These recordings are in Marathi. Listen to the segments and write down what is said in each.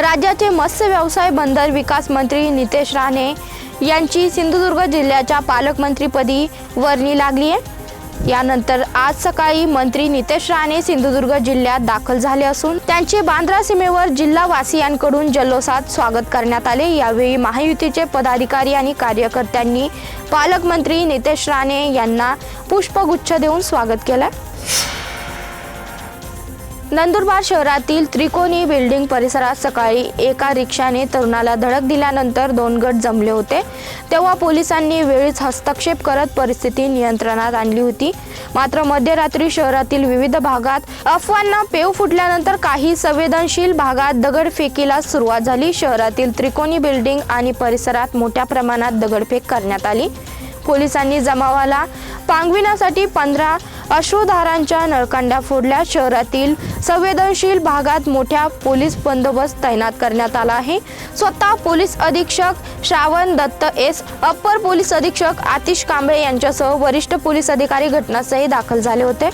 राज्याचे मत्स्य व्यवसाय बंदर विकास मंत्री नितेश राणे यांची सिंधुदुर्ग जिल्ह्याच्या पालकमंत्रीपदी वर्णी लागली आहे. यानंतर आज सकाळी मंत्री नितेश राणे सिंधुदुर्ग जिल्ह्यात दाखल झाले असून त्यांचे बांद्रा सीमेवर जिल्हावासियांकडून जल्लोषात स्वागत करण्यात आले. यावेळी महायुतीचे पदाधिकारी आणि कार्यकर्त्यांनी पालकमंत्री नितेश राणे यांना पुष्पगुच्छ देऊन स्वागत केलं. नंदुरबार शहरातील त्रिकोणी बिल्डिंग परिसरात सकाळी एका रिक्षाने तरुणाला धडक दिल्यानंतर दोन गट जमले होते. तेव्हा पोलिसांनी वेळीच हस्तक्षेप करत परिस्थिती नियंत्रणात आणली होती. मात्र मध्यरात्री शहरातील विविध भागात अफवांना पेव फुटल्यानंतर काही संवेदनशील भागात दगडफेकीला सुरुवात झाली. शहरातील त्रिकोणी बिल्डिंग आणि परिसरात मोठ्या प्रमाणात दगडफेक करण्यात आली. पोलिसांनी जमावाला पांगविण्यासाठी पंधरा अश्रुधारांच्या नळकांड्या फोडल्या. शहरातील संवेदनशील भागात मोठ्या पोलीस बंदोबस्त तैनात करण्यात आला आहे. स्वतः पोलीस अधीक्षक Shravan Datt S upper police अधीक्षक आतिश कांबळे यांच्यासह वरिष्ठ पोलीस अधिकारी घटनास्थळी दाखल झाले होते.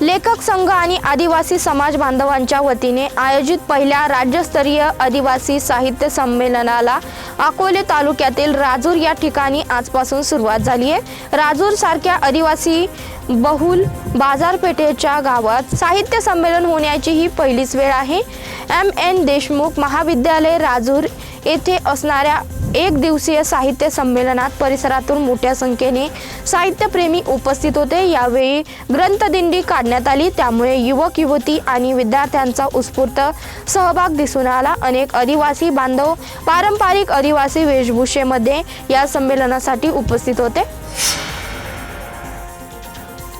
लेखक संघ आणि आदिवासी समाज बांधवांच्या वतीने आयोजित पहिल्या राज्यस्तरीय आदिवासी साहित्य संमेलनाला अकोले तालुक्यातील राजूर या ठिकाणी आजपासून सुरुवात झाली आहे. राजूर सारख्या आदिवासी बहुल बाजारपेठेच्या गावात साहित्य संमेलन होण्याची ही पहिलीच वेळ आहे. एम एन देशमुख महाविद्यालय राजूर येथे असणाऱ्या एक दिवसीय साहित्य संमेलनात परिसरातून मोठ्या संख्येने साहित्यप्रेमी उपस्थित होते. यावेळी ग्रंथदिंडी काढण्यात आली. त्यामुळे युवक युवती आणि विद्यार्थ्यांचा उत्स्फूर्त सहभाग दिसून आला. अनेक आदिवासी बांधव पारंपरिक आदिवासी वेशभूषेमध्ये या संमेलनासाठी उपस्थित होते.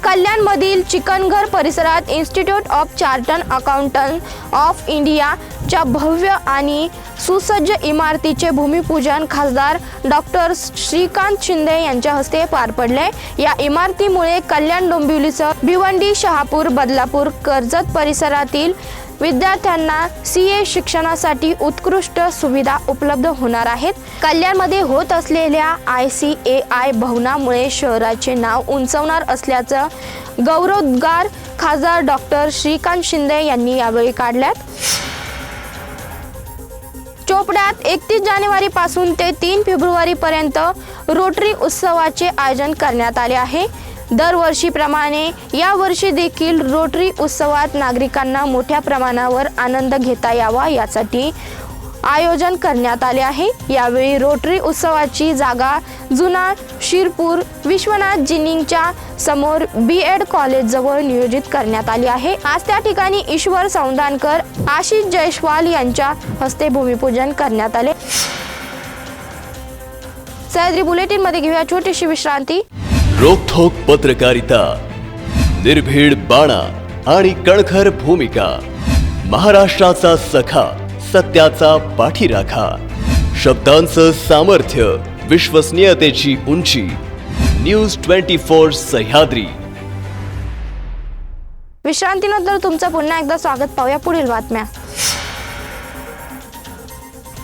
कल्याणमधील चिकनघर परिसरात institute of chartered accountant of India च्या भव्य आणि सुसज्ज इमारतीचे भूमिपूजन खासदार डॉक्टर श्रीकांत शिंदे यांच्या हस्ते पार पडले. या इमारतीमुळे कल्याण डोंबिवलीचं भिवंडी शहापूर बदलापूर कर्जत परिसरातील विद्यार्थ्यांना सी ए शिक्षणासाठी उत्कृष्ट सुविधा उपलब्ध होणार आहेत. कल्याणमध्ये होत असलेल्या आय सी ए आय भवनामुळे शहराचे नाव उंचवणार असल्याचं गौरवोद्गार खासदार डॉक्टर श्रीकांत शिंदे यांनी यावेळी काढल्यात. चोपड्यात एकतीस जानेवारी पासून ते तीन फेब्रुवारी पर्यंत रोटरी उत्सवाचे आयोजन करण्यात आले आहे. दरवर्षीप्रमाणे यावर्षी देखील रोटरी उत्सवात नागरिकांना मोठ्या प्रमाणावर आनंद घेता यावा यासाठी आयोजन करण्यात आले आहे. यावेळी रोटरी उत्सवाची जागा जुना शिरपूर विश्वनाथ जिनिंगच्या समोर बी एड कॉलेजजवळ नियोजित करण्यात आली आहे. आज त्या ठिकाणी ईश्वर सौंदानकर आशिष जयस्वाल यांच्या हस्ते भूमिपूजन करण्यात आले. सह्याद्री बुलेटिनमध्ये घेऊया छोटीशी विश्रांती. रोखोक पत्रकारिता निर्भीड बाणा आणि कणखर भूमिका महाराष्ट्राचा सखा सत्याचा पाठीराखा. शब्दांचं सामर्थ्य विश्वसनीयतेची उंची. News twenty four Sahyadri. विश्रांतीनंतर तुमचं पुन्हा एकदा स्वागत पाहूया पुढील बातम्या.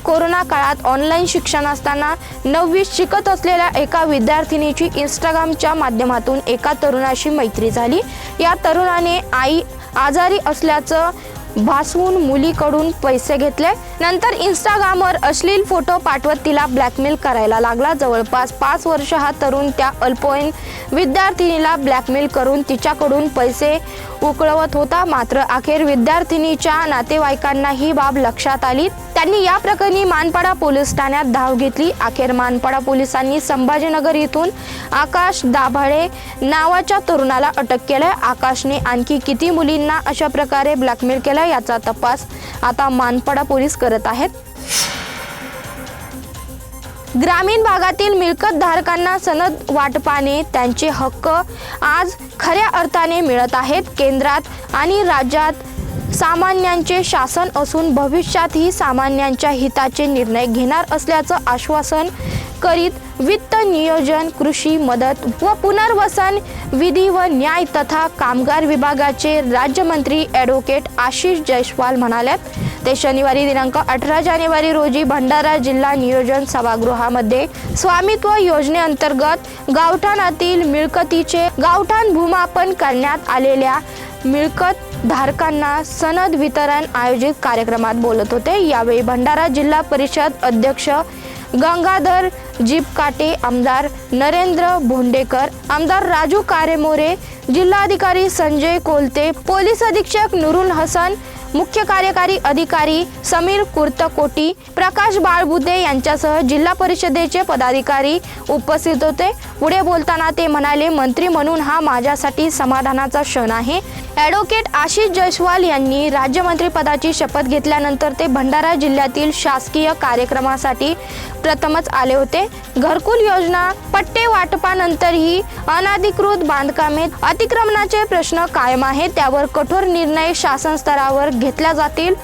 कोरोना काळात ऑनलाईन शिक्षण असताना नववी शिकत असलेल्या एका विद्यार्थिनीची इंस्टाग्रामच्या माध्यमातून एका तरुणाशी मैत्री झाली. या तरुणाने आई आजारी असल्याचं भासवून मुलीकडून पैसे घेतले. नंतर इंस्टाग्रामवर अश्लील फोटो पाठवत तिला ब्लॅकमेल करायला लागला. जवळपास पाच वर्ष हा तरुण त्या अल्पवयीन विद्यार्थिनीला ब्लॅकमेल करून तिच्याकडून पैसे उकळवत होता. मात्र अखेर विद्यार्थिनीच्या नातेवाईकांना ही बाब लक्षात आली. त्यांनी या प्रकरणी मानपाडा पोलीस ठाण्यात धाव घेतली. अखेर मानपाडा पोलिसांनी संभाजीनगर येथून आकाश दाभाळे नावाच्या तरुणाला अटक केलं. आकाशने आणखी किती मुलींना अशा प्रकारे ब्लॅकमेल केलं याचा तपास आता मानपाडा पोलीस करत आहेत. ग्रामीण भागातील मिळकत धारकांना सनद वाटपाने त्यांचे हक्क आज खऱ्या अर्थाने मिळत आहेत. केंद्रात आणि राज्यात सामान्यांचे शासन असून भविष्यातही सामान्यांच्या हिताचे निर्णय घेणार असल्याचं आश्वासन करीत वित्त नियोजन कृषी मदत व पुनर्वसन विधी व न्याय तथा कामगार विभागाचे राज्यमंत्री ॲडव्होकेट आशिष जयस्वाल म्हणाल्यात ते शनिवारी दिनांक अठरा जानेवारी रोजी भंडारा जिल्हा नियोजन सभागृहामध्ये स्वामित्व योजनेअंतर्गत गावठाणातील मिळकतीचे गावठाण भूमापन करण्यात आलेल्या मिळकत धारकांना सनद वितरण आयोजित कार्यक्रमात बोलत होते. यावेळी भंडारा जिल्हा परिषद अध्यक्ष गंगाधर जीपकाटे आमदार नरेंद्र भोंडेकर आमदार राजू कारेमोरे जिल्हाधिकारी संजय कोलते पोलीस अधीक्षक नुरुल हसन मुख्य कार्यकारी अधिकारी समीर कुर्तकोटी प्रकाश बाळबुदे यांच्यासह जिल्हा परिषदेचे पदाधिकारी उपस्थित होते. पुढे बोलताना ते म्हणाले मंत्री म्हणून हा माझ्यासाठी समाधानाचा क्षण आहे. ॲडव्होकेट आशिष जयस्वाल यांनी राज्यमंत्रीपदाची शपथ घेतल्यानंतर ते भंडारा जिल्ह्यातील शासकीय कार्यक्रमासाठी प्रथमच आले होते. घरकुल योजना पट्टे वाटपानंतरही अनाधिकृत बांधकामे अतिक्रमणाचे प्रश्न कायम आहेत. त्यावर कठोर निर्णय शासन स्तरावर घेतल्या जातील.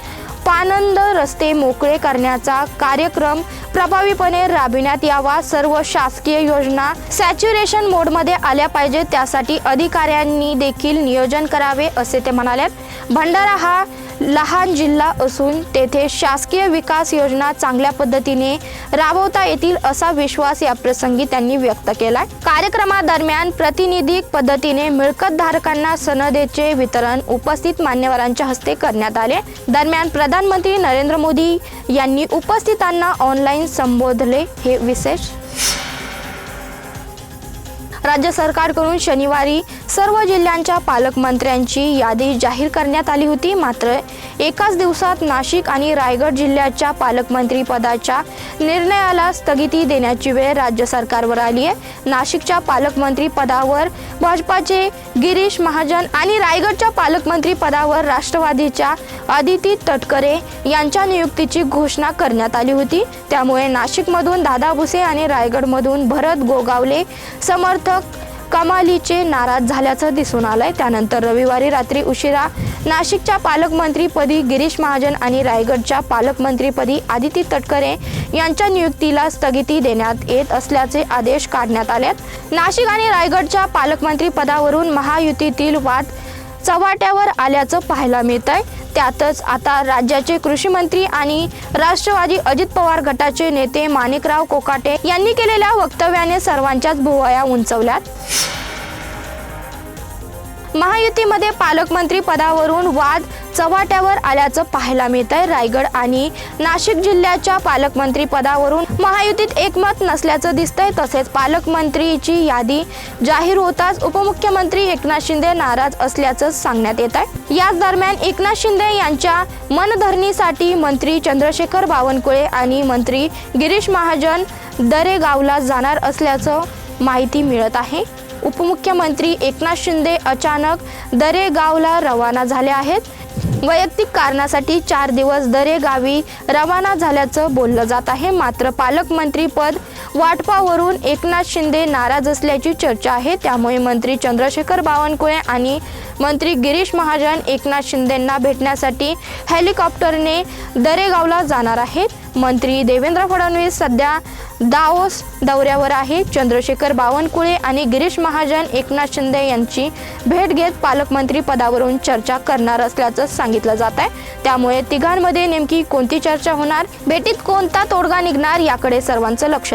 पानंद रस्ते मोकळे करण्याचा कार्यक्रम प्रभावीपणे राबविण्यात यावा. सर्व शासकीय योजना सॅच्युरेशन मोडमध्ये आल्या पाहिजेत त्यासाठी अधिकाऱ्यांनी देखील नियोजन करावे असे ते म्हणाले. भंडारा हा लहान जिल्हा असून तेथे शासकीय विकास योजना चांगल्या पद्धतीने राबवता येतील असा विश्वास या प्रसंगी त्यांनी व्यक्त केला कार्यक्रमादरम्यान प्रातिनिधिक पद्धतीने मिळकत धारकांना सनदेचे वितरण उपस्थित मान्यवरांच्या हस्ते करण्यात आले. दरम्यान प्रधानमंत्री नरेंद्र मोदी यांनी उपस्थितांना ऑनलाईन संबोधले. हे विशेष राज्य सरकारकडून शनिवारी सर्व जिल्ह्यांच्या पालकमंत्र्यांची यादी जाहीर करण्यात आली होती. मात्र एकाच दिवसात नाशिक आणि रायगड जिल्ह्याच्या पालकमंत्री पदाच्या निर्णयाला स्थगिती देण्याची वेळ राज्य सरकारवर आली आहे. नाशिकच्या पालकमंत्री पदावर भाजपाचे गिरीश महाजन आणि रायगडच्या पालकमंत्री पदावर राष्ट्रवादीच्या आदिती तटकरे यांच्या नियुक्तीची घोषणा करण्यात आली होती. त्यामुळे नाशिकमधून दादा भुसे आणि रायगडमधून भरत गोगावले समर्थक कमालीचे नाराज झाल्याचं दिसून आलंय. त्यानंतर रविवारी रात्री उशिरा नाशिकच्या पालकमंत्रीपदी गिरीश महाजन आणि रायगडच्या पालकमंत्रीपदी आदिती तटकरे यांच्या नियुक्तीला स्थगिती देण्यात येत असल्याचे आदेश काढण्यात आलेत. नाशिक आणि रायगडच्या पालकमंत्री पदावरून महायुतीतील वाद चव्हाट्यावर आल्याचं पाहायला मिळत आहे त्यातच आता राज्याचे कृषी मंत्री आणि राष्ट्रवादी अजित पवार गटाचे नेते माणिकराव कोकाटे यांनी केलेल्या वक्तव्याने सर्वांच्याच भुवया उंचवल्यात. महायुतीमध्ये पालकमंत्री पदावरून वाद चव्हाट्यावर आल्याचं पाहायला मिळत आहे रायगड आणि नाशिक जिल्ह्याच्या पालकमंत्री पदावरून महायुतीत एकमत नसल्याचं दिसतंय. तसेच पालकमंत्रीची यादी जाहीर होताच उपमुख्यमंत्री एकनाथ शिंदे नाराज असल्याचं सांगण्यात येत आहे याच दरम्यान एकनाथ शिंदे यांच्या मनधरणीसाठी मंत्री चंद्रशेखर बावनकुळे आणि मंत्री गिरीश महाजन दरेगावला जाणार असल्याचं माहिती मिळत आहे. उपमुख्यमंत्री एकनाथ शिंदे अचानक दरेगावला रवाना झाले आहेत. वैयक्तिक कारणासाठी चार दिवस दरेगावी रवाना झाल्याचं बोललं जात आहे. मात्र पालकमंत्री पद वाटपावरून एकनाथ शिंदे नाराज असल्याची चर्चा आहे. त्यामुळे मंत्री चंद्रशेखर बावनकुळे आणि मंत्री गिरीश महाजन एकनाथ शिंदेंना भेटण्यासाठी हेलिकॉप्टरने दरेगावला जाणार आहेत. मंत्री देवेंद्र फडणवीस सध्या दाओस दौऱ्यावर आहे. चंद्रशेखर बावनकुळे आणि गिरीश महाजन एकनाथ शिंदे यांची भेट घेत पालकमंत्री पदावरून चर्चा करणार असल्याचं सांगितलं जात आहे. त्यामुळे तिघांमध्ये नेमकी कोणती चर्चा होणार? भेटीत कोणता तोडगा निघणार? याकडे सर्वांचं लक्ष